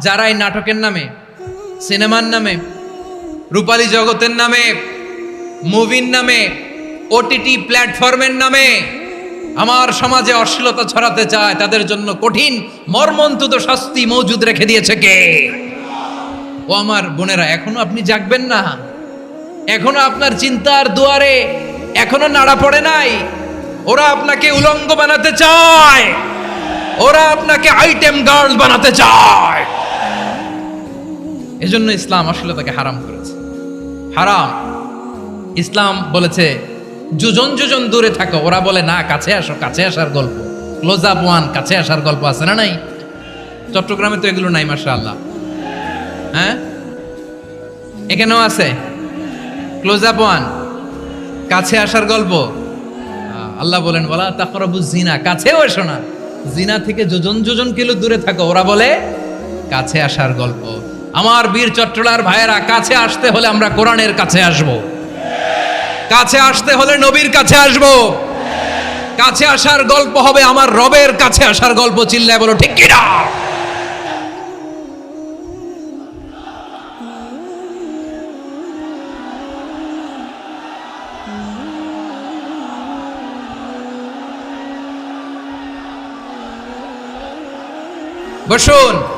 যারা এই নাটকের নামে, সিনেমার নামে, রূপালী জগতের নামে, মুভির নামে ওটিটি প্ল্যাটফর্মের নামে আমার সমাজে অশ্লীলতা ছড়াতে চায়, তাদের জন্য কঠিন মর্মন্তুদ শাস্তি মজুদ রেখে দিয়েছে কে? ও আমার বোনেরা, এখনও আপনি জাগবেন না। এখনও আপনার চিন্তার দুয়ারে এখনও নাড়া পড়ে নাই। ওরা আপনাকে উলঙ্গ বানাতে চায়। ওরা আপনাকে আইটেম গার্ল বানাতে চায়। এজন্য ইসলাম অশ্লীলতাকে হারাম করেছে। হারাম। ইসলাম বলেছে, যোজন যোজন দূরে থাকো। ওরা বলে, না, কাছে আসো, কাছে আসার গল্প। ক্লোজ আপ ওয়ান কাছে আসার গল্প আছে না নাই? চট্টগ্রামে তো এগুলো নাই মাসা আল্লাহ হ্যাঁ? এখানেও আছে। ক্লোজ আপ ওয়ান কাছে আসার গল্প। আল্লাহ বলেন বলা তাকরাবু জিনা কাছেও এসো না। জিনা থেকে যোজন যোজন কিলো দূরে থাকো, ওরা বলে, কাছে আসার গল্প। আমার বীর চট্টলার ভাইয়েরা, কাছে আসতে হলে আমরা কোরআনের কাছে আসব। কাছে আসতে হলে নবীর কাছে আসব। কাছে আসার গল্প হবে আমার রবের কাছে আসার গল্প, চিল্লায় বলো, ঠিক কিনা? বসুন।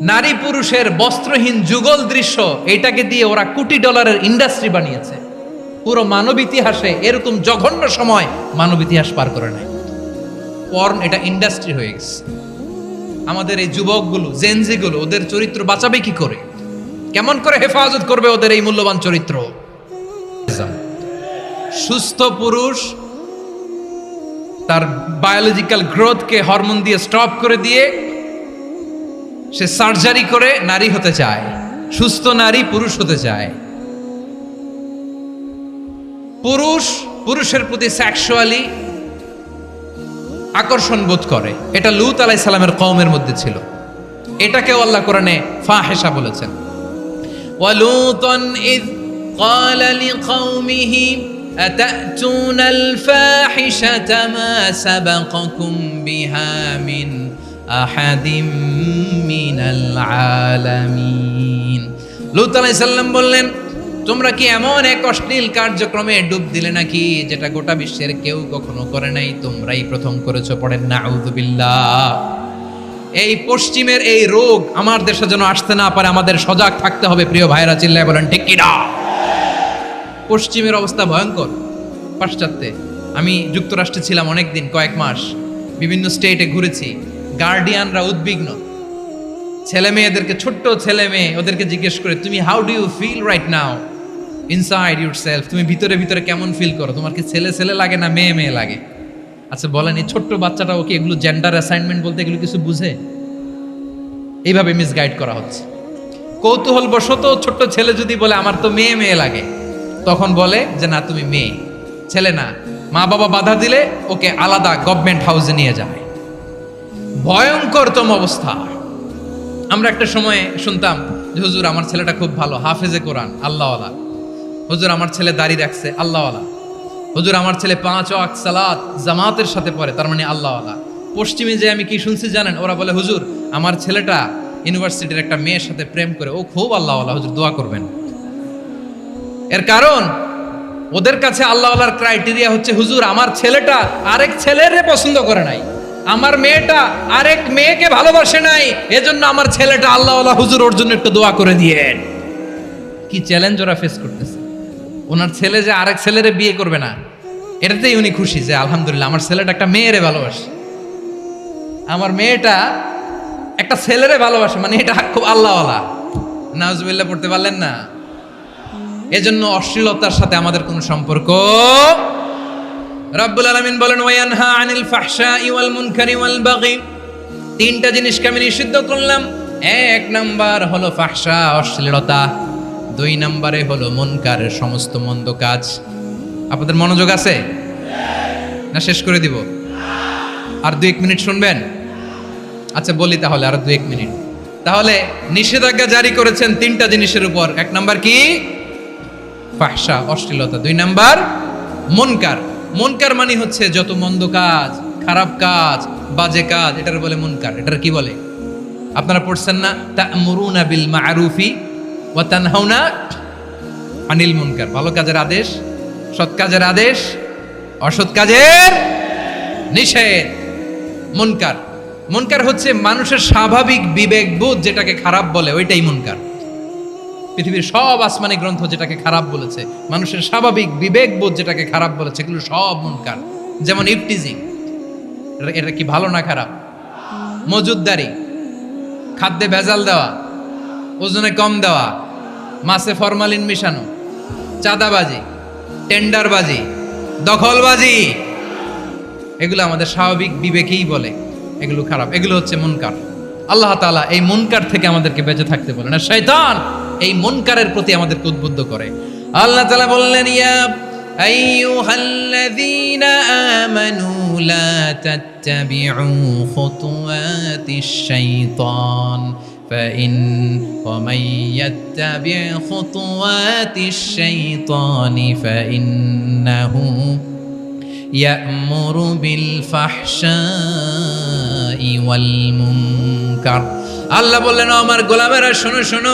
নারী পুরুষের বস্ত্রহীন যুগল দৃশ্য এটাকে দিয়ে ওরা কোটি ডলারের ইন্ডাস্ট্রি বানিয়েছে। পুরো মানব ইতিহাসে এরকম জঘন্য সময় মানব ইতিহাস পার করে নাই পর্ন এটা ইন্ডাস্ট্রি হয়ে গেছে। আমাদের এই যুবকগুলো জেনজিগুলো ওদের চরিত্র বাঁচাবে কি করে? কেমন করে হেফাজত করবে ওদের এই মূল্যবান চরিত্র? সুস্থ পুরুষ, তার বায়োলজিক্যাল গ্রোথকে হরমোন দিয়ে স্টপ করে দিয়ে সে সার্জারি করে নারী হতে চায় সুস্থ নারী পুরুষ হতে চায় পুরুষ পুরুষের প্রতি সেক্সুয়ালি আকর্ষণ বোধ করে এটা লুত আলাই সালামের কওমের মধ্যে ছিল এটাকেও আল্লাহ কোরআনে ফাহেসা বলেছেন ওয়ালুতন ইদ قال لقومه أتأتون الفاحشة ما سبقكم بها من أحد من العالمين লুত আলাইহিস সালাম বললেন তোমরা কি এমন এক অশ্লীল কার্যক্রমে ডুব দিলে নাকি যেটা গোটা বিশ্বের কেউ কখনো করে নাই তোমরাই প্রথম করেছো পড়েন না আউযুবিল্লাহ এই পশ্চিমের এই রোগ আমার দেশে যেন আসতে না পারে আমাদের সজাগ থাকতে হবে প্রিয় ভাইরা চিল্লায় বলেন ঠিক কিনা পশ্চিমের অবস্থা ভয়ঙ্কর পাশ্চাত্যে আমি যুক্তরাষ্ট্রে ছিলাম অনেক দিন কয়েক মাস বিভিন্ন স্টেটে ঘুরেছি গার্ডিয়ানরা উদ্বিগ্ন। ছেলে মেয়েদেরকে, ছোট্ট ছেলে মেয়ে, ওদেরকে জিজ্ঞেস করে, তুমি how do you feel right now inside yourself তুমি ভিতরে ভিতরে কেমন ফিল করো? তোমার কি ছেলে ছেলে লাগে না মেয়ে মেয়ে লাগে? আচ্ছা বলেন, এই ছোট্ট বাচ্চাটা ওকে এগুলো জেন্ডার অ্যাসাইনমেন্ট বলতে এগুলো কিছু বুঝে? এইভাবে মিসগাইড করা হচ্ছে। কৌতূহল বশত ছোট্ট ছেলে যদি বলে, আমার তো মেয়ে মেয়ে লাগে, তখন বলে যে, না, তুমি মেয়ে। ছেলে না। মা বাবা বাধা দিলে ওকে আলাদা গভর্নমেন্ট হাউসে নিয়ে যায় ভয়ঙ্করতম অবস্থা। আমরা একটা সময়ে শুনতাম যে, হুজুর, আমার ছেলেটা খুব ভালো, হাফেজে কোরআন, আল্লাহওয়ালা। হুজুর, আমার ছেলে দাড়ি রাখছে, আল্লাহওয়ালা। হুজুর, আমার ছেলে পাঁচ ওয়াক সালাত জামাতের সাথে পড়ে, তার মানে আল্লাহওয়ালা। পশ্চিমে যে আমি কি শুনছি জানেন? ওরা বলে, হুজুর, আমার ছেলেটা ইউনিভার্সিটির একটা মেয়ের সাথে প্রেম করে, ও খুব আল্লাহওয়ালা, হুজুর, দোয়া করবেন। এর কারণ, ওদের কাছে আল্লাহওয়ালার ক্রাইটেরিয়া হচ্ছে, হুজুর, আমার ছেলেটা আরেক ছেলের পছন্দ করে নাই। আমার মেয়েটা আরেক মেয়েকে ভালোবাসে নাই, এজন্য আমার ছেলেটা আল্লাহওয়ালা হুজুর ওর জন্য একটু দোয়া করে দিয়েন। কি চ্যালেঞ্জ ওরা ফেস করতেছে। ওনার ছেলে যে আরেক ছেলেরে বিয়ে করবে না, এটাতেই উনি খুশি যে আলহামদুলিল্লাহ আমার ছেলেটা একটা মেয়েরে ভালোবাসে। আমার মেয়েটা একটা ছেলেরে ভালোবাসে মানে এটা খুব আল্লাহওয়ালা। নাজবিল্লাহ পড়তে পারলেন না? এজন্য অশ্লীলতার সাথে আমাদের কোনো সম্পর্ক রাব্বুল আলামিন বলেন, ওয়ায়ানহা আনিল ফাহশাই ওয়াল মুনকারি ওয়াল বাগি। তিনটা জিনিসকে আমি নিষিদ্ধ করলাম। এক নাম্বার হলো ফাহসা অশ্লীলতা। দুই নাম্বারে হলো মনকার, সমস্ত মন্দ কাজ। আপনাদের মনোযোগ আছে? না, শেষ করে দিব। আর দু এক মিনিট শুনবেন? আচ্ছা বলি তাহলে আর দু এক মিনিট। তাহলে নিষেধাজ্ঞা জারি করেছেন তিনটা জিনিসের উপর। এক নাম্বার কি? ফাহসা অশ্লীলতা। দুই নাম্বার, মনকার। মনকার মানে হচ্ছে যত মন্দ কাজ, খারাপ কাজ, বাজে কাজ, এটার বলে মনকার। এটার কি বলে? আপনারা পড়ছেন না? তা'মুরুনা বিল মা'রুফি ওয়া তানহাউনা আনিল মুনকার। ভালো কাজের আদেশ, সৎ কাজের আদেশ, অসৎ কাজের নিষেধ। মুনকার। মুনকার হচ্ছে মানুষের স্বাভাবিক বিবেকবোধ যেটাকে খারাপ বলে, ওইটাই মুনকার। পৃথিবীর সব আসমানি গ্রন্থ যেটাকে খারাপ বলেছে, মানুষের স্বাভাবিক বিবেকবোধ যেটাকে খারাপ বলেছে, এগুলো সব মুনকার। যেমন ইফটিজিং, এটা কি ভালো না খারাপ? মজুদদারি, খাদ্যে ভেজাল দেওয়া, ওজনে কম দেওয়া, মাছে ফরমালিন মিশানো, চাঁদাবাজি, টেন্ডারবাজি, দখলবাজি, এগুলো আমাদের স্বাভাবিক বিবেকেই বলে, এগুলো খারাপ, এগুলো হচ্ছে মুনকার। আল্লাহ তাআলা এই মুনকার থেকে আমাদেরকে বেঁচে থাকতে বলেন আর শয়তান! এই মুনকারের প্রতি আমাদেরকে উদ্বুদ্ধ করে আল্লাহ তাআলা বললেন ইয়া আইয়ুহাল্লাযীনা আমানু লা তাত্তাবি'উ খুতুওয়াতিশ শাইতান فإن ومن يتبع خطوات الشيطان فإنه يأمر بالفحشاء والمنكر আল্লাহ বললেন "ও আমার গোলামেরা শোনো শোনো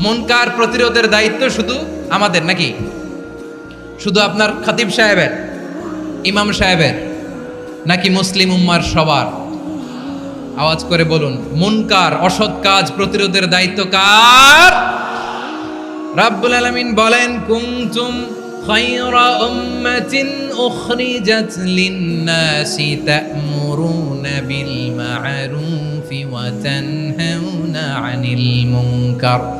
মনকার প্রতিরোধের দায়িত্ব শুধু আমাদের নাকি? শুধু আপনার খাতিব সাহেবের, ইমাম সাহেবের, নাকি মুসলিম উম্মার সবার? আওয়াজ করে বলুন, মুনকার অসৎ কাজ প্রতিরোধের দায়িত্ব কার? রাব্বুল আলামিন বলেন, কুনতুম খায়রা উম্মাতিন উখরিজাত লিন-নাসি তা'মুরুনা বিল মা'রুফি ওয়া তানহাউনা 'আনিল মুনকার।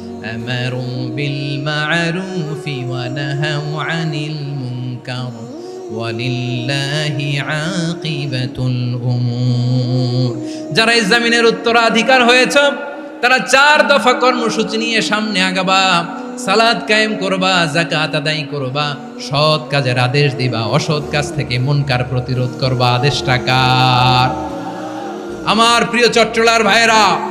আমারু বিল মা'রুফি ওয়া নাহাউ আনিল মুনকার ওয়ালিল্লাহি যারা এই জমিনের উত্তরাধিকার হয়েছে, তারা চার দফা কর্মসূচি নিয়ে সামনে আগাবা। সালাদ কায়েম করবা জাকাত আদায় করবা, সৎ কাজের আদেশ দিবা, অসৎ কাজ থেকে মুনকার প্রতিরোধ করবা। আদেশটা কার? আমার প্রিয় চট্টলার ভাইয়েরা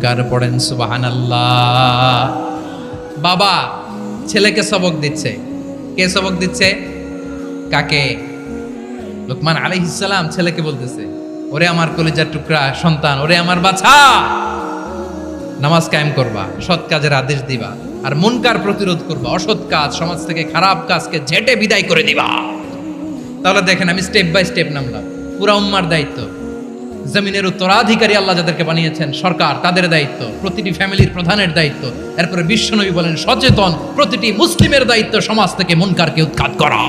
মুনকার পড়েন, সুবহানাল্লাহ। বাবা, ছেলেকে সবক দিচ্ছে। কে সবক দিচ্ছে? কাকে? লোকমান আলাইহিসসালাম ছেলেকে বলতেছে, ওরে আমার কলিজার টুকরা, সন্তান, ওরে আমার বাছা! নামাজ কায়েম করবা, সৎ কাজের আদেশ দিবা, আর মুনকার প্রতিরোধ করবা, অসৎ কাজ, সমাজ থেকে খারাপ কাজকে ঝেটে বিদায় করে দিবা। তাহলে দেখেন আমি স্টেপ বাই স্টেপ নামলাম। পুরা উম্মার দায়িত্ব। জমিনের উত্তরাধিকারী আল্লাহ যাদেরকে বানিয়েছেন সরকার, তাদের দায়িত্ব। প্রতিটি ফ্যামিলির প্রধানের দায়িত্ব। এরপরে বিশ্বনবী বলেন, সচেতন প্রতিটি মুসলিমের দায়িত্ব সমাজ থেকে মনকারকে উৎখাত করা।